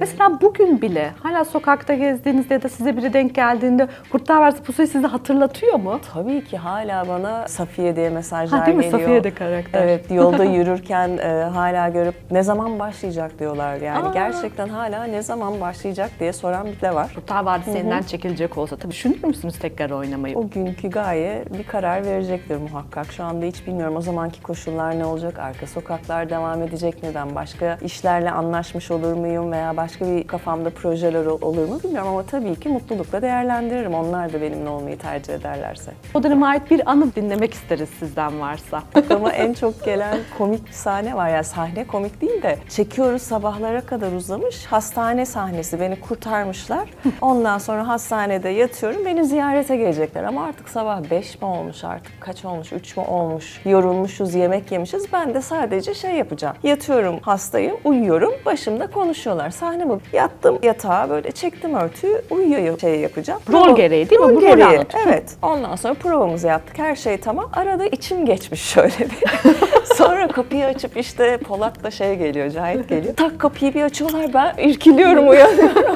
Mesela bugün bile hala sokakta gezdiğinizde ya da size biri denk geldiğinde Kurtlar Vadisi Pusu'yu size hatırlatıyor mu? Tabii ki hala bana Safiye diye mesajlar Ha, değil mi? geliyor. Safiye de karakter. Evet yolda yürürken e, hala görüp ne zaman başlayacak diyorlar yani. Aa. Gerçekten hala ne zaman başlayacak diye soran bir de var. Kurtlar Vadisi yeniden çekilecek olsa tabii düşünür müsünüz tekrar oynamayı? O günkü gaye bir karar verecektir muhakkak. Şu anda hiç bilmiyorum o zamanki koşullar ne olacak, arka sokaklar devam edecek mi, ben başka işlerle anlaşmış olur muyum veya başka bir kafamda projeler ol- olur mu bilmiyorum ama tabii ki mutlulukla değerlendiririm. Onlar da benimle olmayı tercih ederlerse. O döneme ait bir anı dinlemek isteriz sizden varsa. Ama en çok gelen komik bir sahne var. Yani sahne komik değil de çekiyoruz sabahlara kadar uzamış. Hastane sahnesi beni kurtarmışlar. Ondan sonra hastanede yatıyorum. Beni ziyarete gelecekler ama artık sabah 5 mi olmuş artık kaç olmuş 3 mü olmuş. Yorulmuşuz yemek yemişiz. Ben de sadece şey yapacağım. Yatıyorum hastayım uyuyorum. Başımda konuşuyorlar. Sahne bu. Yattım yatağa böyle çektim örtüyü uyuyor şey yapacağım. Rol Prova- gereği değil mi? Rol Bu rolü gereği. Evet. Ondan sonra provamızı yaptık. Her şey tamam. Arada içim geçmiş şöyle bir. sonra kapıyı açıp işte Polat da şey geliyor, Cahit geliyor. Tak kapıyı bir açıyorlar. Ben irkiliyorum, uyanıyorum.